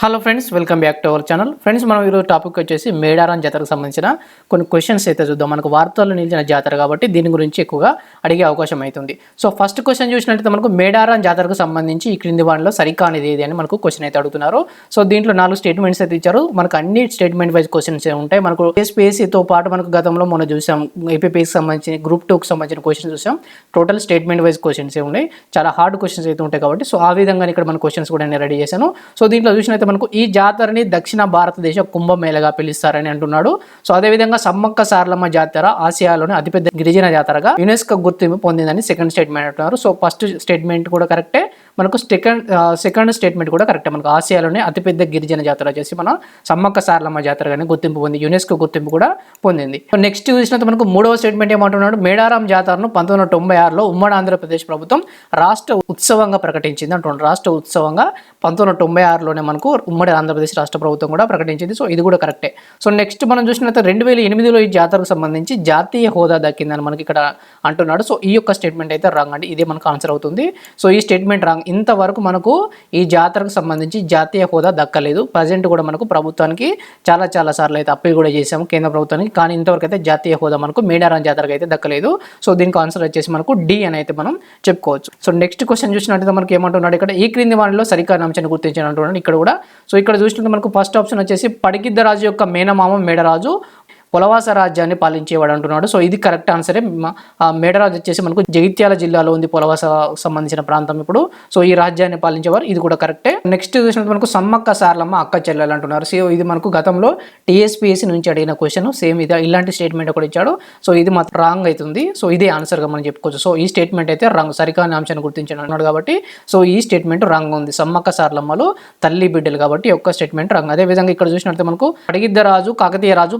Hello friends welcome back to our channel friends మనం ఈరోజు topic వచ్చేసి మేడారం జాతరకు సంబంధించిన కొన్ని క్వశ్చన్స్ అయితే చూద్దాం. మనకు వార్తల్లో నిలిచిన జాతర కాబట్టి దీని గురించి ఎక్కువగా అడిగే అవకాశం అవుతుంది సో ఫస్ట్ క్వశ్చన్ చూసినట్టయితే మనకు మేడారం జాతరకు సంబంధించి ఈ క్రింది వాటిలో సరికానిది ఏది అని మనకు క్వశ్చన్ అయితే అడుగుతున్నారు. సో దీంట్లో నాలుగు స్టేట్మెంట్స్ అయితే ఇచ్చారు. మనకు అన్ని స్టేట్మెంట్ వైజ్ క్వశ్చన్స్ ఉంటాయి. మనకు ఎస్పీఎస్సీతో పాటు మనకు గతంలో మనం చూసాం. ఏపీఎస్కి సంబంధించి గ్రూప్ టూకి సంబంధించిన క్వశ్చన్స్ చూసాం. టోటల్ స్టేట్మెంట్ వైజ్ క్వశ్చన్స్ ఉన్నాయి. చాలా హార్డ్ క్వశ్చన్స్ అయితే ఉంటాయి కాబట్టి సో ఆ విధంగా ఇక్కడ మన క్వశ్చన్స్ కూడా నేను రెడీ చేశాను. సో దీంట్లో అయితే మనకు ఈ జాతరని దక్షిణ భారతదేశ కుంభమేళగా పిలుస్తారని అంటున్నాడు. సో అదేవిధంగా సమ్మక్క సారలమ్మ జాతర ఆసియాలోని అతిపెద్ద గిరిజన జాతరగా యునెస్కో గుర్తింపు పొందిందని సెకండ్ స్టేట్మెంట్ అంటున్నారు. సో ఫస్ట్ స్టేట్మెంట్ కూడా కరెక్టే మనకు సెకండ్ సెకండ్ స్టేట్మెంట్ కూడా కరెక్టే మనకు ఆసియాలోనే అతిపెద్ద గిరిజన జాతర చేసి మన సమ్మక్క సారలమ్మ జాతరగానే గుర్తింపు పొంది యునెస్కో గుర్తింపు కూడా పొందింది. నెక్స్ట్ చూసినంత మనకు మూడవ స్టేట్మెంట్ ఏమంటున్నాడు? మేడారం జాతరను పంతొమ్మిది వందల తొంభై ఆరులో ఉమ్మడి ఆంధ్రప్రదేశ్ ప్రభుత్వం రాష్ట్ర ఉత్సవంగా ప్రకటించింది అంటున్నాడు. రాష్ట్ర ఉత్సవంగా పంతొమ్మిది వందల తొంభై ఆరులోనే మనకు ఉమ్మడి ఆంధ్రప్రదేశ్ రాష్ట్ర ప్రభుత్వం కూడా ప్రకటించింది. సో ఇది కూడా కరెక్టే సో నెక్స్ట్ మనం చూసినట్లయితే రెండు వేల ఎనిమిదిలో ఈ జాతరకు సంబంధించి జాతీయ హోదా దక్కిందని మనకి ఇక్కడ అంటున్నాడు. సో ఈ యొక్క స్టేట్మెంట్ అయితే రాంగ్ అండి ఇదే మనకు ఆన్సర్ అవుతుంది. సో ఈ స్టేట్మెంట్ రాంగ్ ఇంతవరకు మనకు ఈ జాతరకు సంబంధించి జాతీయ హోదా దక్కలేదు. ప్రజెంట్ కూడా మనకు ప్రభుత్వానికి చాలా చాలా సార్లు అయితే అప్పీల్ కూడా చేశాము కేంద్ర ప్రభుత్వానికి. కానీ ఇంతవరకు అయితే జాతీయ హోదా మనకు మేడారం జాతరకు అయితే దక్కలేదు. సో దీనికి ఆన్సర్ వచ్చేసి మనకు డి అని అయితే మనం చెప్పుకోవచ్చు. సో నెక్స్ట్ క్వశ్చన్ చూసినట్టయితే మనకి ఏమంటున్నాడు ఇక్కడ ఈ క్రింది వాటిలో సరికారణ అంశాన్ని గుర్తించాను అంటున్నాడు ఇక్కడ కూడా. సో ఇక్కడ చూసినట్టు మనకు ఫస్ట్ ఆప్షన్ వచ్చేసి పడిగిద్దరాజు యొక్క మేనమామ మేడరాజు. పులవాస రాజ్యాన్ని పాలించేవాడు అంటున్నాడు. సో ఇది కరెక్ట్ ఆన్సరే. మేడరాజు వచ్చేసి మనకు జగిత్యాల జిల్లాలో ఉంది పులవాస సంబంధించిన ప్రాంతం ఇప్పుడు. సో ఈ రాజ్యాన్ని పాలించేవారు. ఇది కూడా కరెక్టే. నెక్స్ట్ చూసినట్టు మనకు సమ్మక్క సార్లమ్మ అక్క చెల్లెలు అంటున్నారు. సో ఇది మనకు గతంలో టీఎస్పీఎస్సీ నుంచి అడిగిన క్వశ్చన్. సేమ్ ఇది ఇలాంటి స్టేట్మెంట్ కూడా ఇచ్చాడు. సో ఇది మాత్రం రాంగ్ అవుతుంది. సో ఇదే ఆన్సర్గా మనం చెప్పుకోవచ్చు. సో ఈ స్టేట్మెంట్ అయితే రాంగ్ సరికాని అంశాన్ని గుర్తించాను అన్నాడు కాబట్టి. సో ఈ స్టేట్మెంట్ రాంగ్ ఉంది. సమ్మక్క సార్లమ్మలు తల్లి బిడ్డలు కాబట్టి ఒక్క స్టేట్మెంట్ రాంగ్. అదే విధంగా ఇక్కడ చూసినట్టు మనకు అడిగిద్ద రాజు కాకతీయ రాజు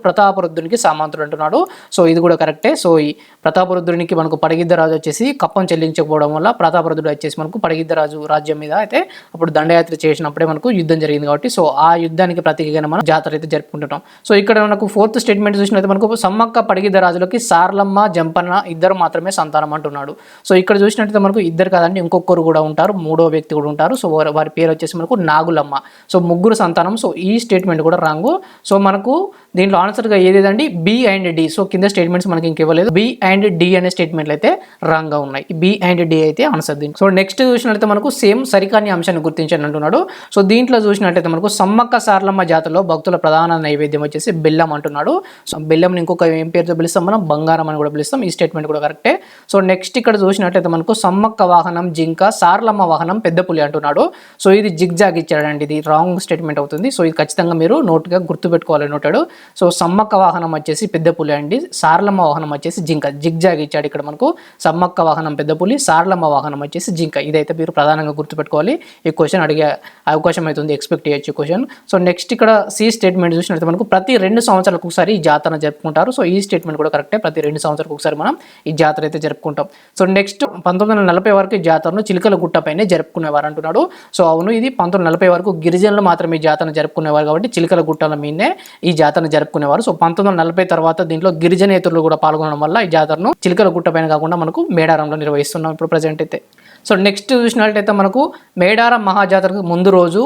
ప్రతాపరుద్రునికి సామంతుడు అంటున్నాడు. సో ఇది కూడా కరెక్టే. సో ఈ ప్రతాపరుద్రునికి మనకు పడిగిద్ద రాజు వచ్చేసి కప్పం చెల్లించకపోవడం వల్ల ప్రతాపరుద్రుడు వచ్చేసి మనకు పడిగిద్ద రాజు రాజ్యం మీద అయితే అప్పుడు దండయాత్ర చేసినప్పుడే మనకు యుద్ధం జరిగింది కాబట్టి సో ఆ యుద్ధానికి ప్రతీకగా మనం జాతర అయితే జరుపుకుంటున్నాం సో ఇక్కడ మనకు ఫోర్త్ స్టేట్మెంట్ చూసినట్లయితే మనకు సమ్మక్క పడిగిద్ద రాజులకి సార్లమ్మ జంపన్న ఇద్దరు మాత్రమే సంతానం అంటున్నాడు. సో ఇక్కడ చూసినట్టయితే మనకు ఇద్దరు కాదండి ఇంకొకరు కూడా ఉంటారు. మూడో వ్యక్తి కూడా ఉంటారు. సో వారి పేరు వచ్చేసి మనకు నాగులమ్మ. సో ముగ్గురు సంతానం. సో ఈ స్టేట్మెంట్ కూడా రాంగు. సో మనకు దీంట్లో ఆన్సర్గా ఏదేదండి బి అండ్ డి సో కింద స్టేట్మెంట్స్ మనకి ఇంకివ్వలేదు బి అండ్ డి అనే స్టేట్మెంట్లు అయితే రాంగ్గా ఉన్నాయి. బి అండ్ డి అయితే ఆన్సర్ దీనికి. సో నెక్స్ట్ చూసినట్లయితే మనకు సేమ్ సరికాని అంశాన్ని గుర్తించండి అంటున్నాడు. సో దీంట్లో చూసినట్లయితే మనకు సమ్మక్క సార్లమ్మ జాతరలో భక్తుల ప్రధాన నైవేద్యం వచ్చేసి బెల్లం అంటున్నాడు. సో బెల్లం ఇంకొక ఏం పేరుతో పిలుస్తాం మనం? బంగారం అని కూడా పిలుస్తాం. ఈ స్టేట్మెంట్ కూడా కరెక్టే సో నెక్స్ట్ ఇక్కడ చూసినట్లయితే మనకు సమ్మక్క వాహనం జింక సార్లమ్మ వాహనం పెద్ద పులి అంటున్నాడు. సో ఇది జిగ్జాగ్ ఇచ్చాడండి. ఇది రాంగ్ స్టేట్మెంట్ అవుతుంది. సో ఇది ఖచ్చితంగా మీరు నోట్గా గుర్తుపెట్టుకోవాలి నోటాడు. సో సమ్మక్క వాహనం వచ్చేసి పెద్ద పులి అండి. సారలమ్మ వాహనం వచ్చేసి జింక. జిగ్జాగ్ ఇచ్చాడు ఇక్కడ మనకు. సమ్మక్క వాహనం పెద్ద పులి సారలమ్మ వాహనం వచ్చేసి జింక. ఇదైతే మీరు ప్రధానంగా గుర్తుపెట్టుకోవాలి. ఈ క్వశ్చన్ అడిగే అవకాశం అవుతుంది ఎక్స్పెక్ట్ చేయొచ్చు క్వశ్చన్. సో నెక్స్ట్ ఇక్కడ సి స్టేట్మెంట్ చూసినట్టు మనకు ప్రతి రెండు సంవత్సరాలకు ఒకసారి ఈ జాతర జరుపుకుంటారు. సో ఈ స్టేట్మెంట్ కూడా కరెక్టే. ప్రతి రెండు సంవత్సరాలకు ఒకసారి మనం ఈ జాతర అయితే జరుపుకుంటాం. సో నెక్స్ట్ పంతొమ్మిది వందల నలభై వరకు ఈ జాతరను చిలుకల గుట్టపైనే జరుపుకునేవారు అంటున్నాడు. సో అవును ఇది పంతొమ్మిది నలభై వరకు గిరిజనులు మాత్రమే ఈ జాతరను జరుపుకునేవారు కాబట్టి చిలుకల గుట్టల మీదనే ఈ జాతరను జరుపుకునేవారు. సో పంతొమ్మిది వందల నలభై తర్వాత దీంట్లో గిరిజనేతరులు కూడా పాల్గొనడం వల్ల ఈ జాతరను చిలుకల గుట్టపైన కాకుండా మనకు మేడారంలో నిర్వహిస్తున్నాం ఇప్పుడు ప్రజెంట్ అయితే. సో నెక్స్ట్ చూసినట్లయితే మనకు మేడారం మహాజాతరకు ముందు రోజు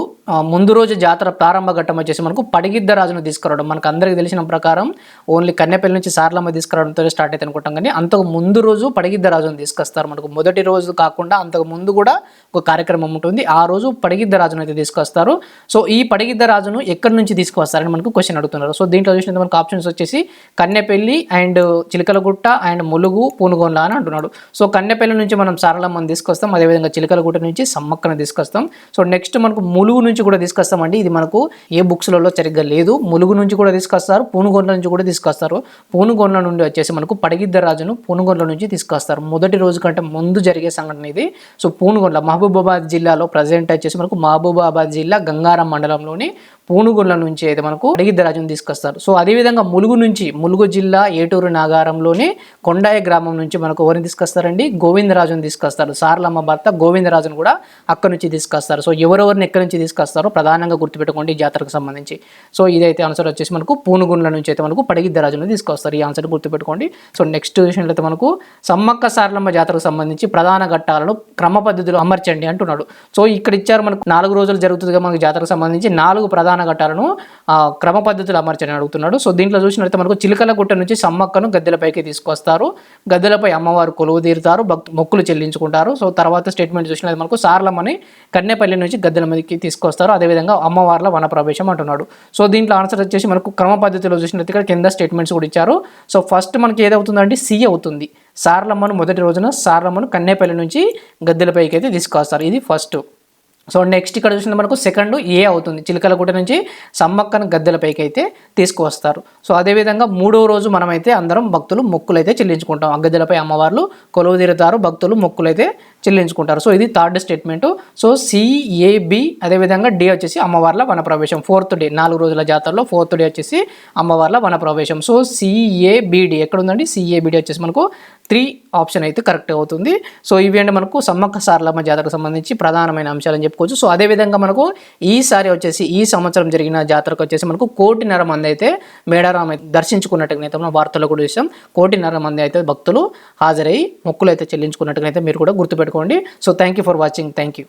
ముందు రోజు జాతర ప్రారంభ ఘట్టం వచ్చేసి మనకు పడిగిద్ద రాజును తీసుకురావడం. మనకు అందరికీ తెలిసిన ప్రకారం ఓన్లీ కన్నెపల్లి నుంచి సార్లమ్మ తీసుకురావడంతో స్టార్ట్ అయితే అనుకుంటాం కానీ అంతకు ముందు రోజు పడిగిద్ద రాజును తీసుకొస్తారు. మనకు మొదటి రోజు కాకుండా అంతకు ముందు కూడా ఒక కార్యక్రమం ఉంటుంది. ఆ రోజు పడిగిద్ద రాజును అయితే తీసుకొస్తారు. సో ఈ పడిగిద్ద రాజును ఎక్కడి నుంచి తీసుకొస్తారని మనకు క్వశ్చన్ అడుగుతున్నారు. సో దీంట్లో చూసినట్టు మనకు ఆప్షన్స్ వచ్చేసి కన్నెపల్లి అండ్ చిలకలగుట్ట అండ్ ములుగు పూనుగొండ అని అంటున్నాడు. సో కన్నెపల్లి నుంచి మనం సారలమ్మని తీసుకొస్తాం. అదేవిధంగా చిలకలగూట నుంచి సమ్మక్కను తీసుకొస్తాం. సో నెక్స్ట్ మనకు ములుగు నుంచి కూడా తీసుకొస్తామండి. ఇది మనకు ఏ బుక్స్లలో సరిగ్గా లేదు. ములుగు నుంచి కూడా తీసుకొస్తారు. పూనుగొండ నుంచి కూడా తీసుకొస్తారు. పూనుగొండ నుండి వచ్చేసి మనకు పడిగిద్ద రాజును పూనుగొండ నుంచి తీసుకొస్తారు. మొదటి రోజు కంటే ముందు జరిగే సంఘటన ఇది. సో పూనుగొండ మహబూబాబాద్ జిల్లాలో ప్రజెంట్ వచ్చేసి మనకు మహబూబాబాద్ జిల్లా గంగారం మండలంలోని పూనుగుళ్ళ నుంచి అయితే మనకు అడిగిద్దరాజును తీసుకొస్తారు. సో అదేవిధంగా ములుగు నుంచి ములుగు జిల్లా ఏటూరు నాగారంలోని కొండాయ గ్రామం నుంచి మనకు ఎవరిని తీసుకొస్తారండి? గోవిందరాజును తీసుకొస్తారు. సార్లమ్మ భర్త గోవిందరాజును కూడా అక్కడ నుంచి తీసుకొస్తారు. సో ఎవరెవరిని ఎక్కడి నుంచి తీసుకొస్తారో ప్రధానంగా గుర్తుపెట్టుకోండి ఈ జాతరకు సంబంధించి. సో ఇదైతే ఆన్సర్ వచ్చేసి మనకు పూనుగుండ్ల నుంచి అయితే మనకు పడిగిద్దరాజును తీసుకొస్తారు. ఈ ఆన్సర్ గుర్తుపెట్టుకోండి. సో నెక్స్ట్ విషయంలో అయితే మనకు సమ్మక్క సార్లమ్మ జాతరకు సంబంధించి ప్రధాన ఘట్టాలను క్రమ పద్ధతిలో అమర్చండి అంటున్నాడు. సో ఇక్కడ ఇచ్చారు మనకు నాలుగు రోజులు జరుగుతుందిగా మనకు జాతరకు సంబంధించి నాలుగు ప్రధాన ఘట్టాలను క్రమ పద్ధతిలో అమర్చని అడుగుతున్నాడు. సో దీంట్లో చూసినట్లయితే మనకు చిలకల గుట్ట నుంచి సమ్మక్కను గద్దెలపైకి తీసుకొస్తారు. గద్దెలపై అమ్మవారు కొలువు తీరుతారు భక్తు మొక్కులు చెల్లించుకుంటారు. సో తర్వాత స్టేట్మెంట్ చూసినట్లయితే మనకు సార్లమ్మని కన్నెపల్లి నుంచి గద్దెల మీదకి తీసుకొస్తారు. అదేవిధంగా అమ్మవార్ల వనప్రవేశం అంటున్నాడు. సో దీంట్లో ఆన్సర్ వచ్చేసి మనకు క్రమ పద్ధతిలో చూసినట్లయితే ఇక్కడ కింద స్టేట్మెంట్స్ కూడా ఇచ్చారు. సో ఫస్ట్ మనకి ఏదవుతుందంటే సి అవుతుంది. సార్లమ్మను మొదటి రోజున సార్లమ్మను కన్నెపల్లి నుంచి గద్దెలపైకి అయితే తీసుకొస్తారు. ఇది ఫస్ట్. సో నెక్స్ట్ ఇక్కడ చూసిన మనకు సెకండ్ ఏ అవుతుంది? చిలకలగుట్ట నుంచి సమ్మక్కను గద్దెలపైకి అయితే తీసుకువస్తారు. సో అదేవిధంగా మూడో రోజు మనమైతే అందరం భక్తులు మొక్కులు అయితే చెల్లించుకుంటాం. ఆ గద్దెలపై అమ్మవార్లు కొలువు తీరుతారు భక్తులు మొక్కులు అయితే చెల్లించుకుంటారు. సో ఇది థర్డ్ స్టేట్మెంట్ సో సిఏబి అదేవిధంగా డే వచ్చేసి అమ్మవార్ల వనప్రవేశం. ఫోర్త్ డే నాలుగు రోజుల జాతరలో ఫోర్త్ డే వచ్చేసి అమ్మవార్ల వనప్రవేశం. సో సిఏబిడి ఎక్కడ ఉందండి? సిఏబిడి వచ్చేసి మనకు త్రీ ఆప్షన్ అయితే కరెక్ట్ అవుతుంది. సో ఇవి అంటే మనకు సమ్మక్క సారలమ్మ జాతరకు సంబంధించి ప్రధానమైన అంశాలని చెప్పుకోవచ్చు. సో అదేవిధంగా మనకు ఈసారి వచ్చేసి ఈ సంవత్సరం జరిగిన జాతరకు వచ్చేసి మనకు కోటిన్నర మంది అయితే మేడారాం దర్శించుకున్నట్టుగా అయితే మనం వార్తల్లో కూడా చూసాం. కోటిన్నర మంది అయితే భక్తులు హాజరై మొక్కులు అయితే చెల్లించుకున్నట్టుగా అయితే మీరు కూడా గుర్తుపెట్టుకోండి. So thank you for watching thank you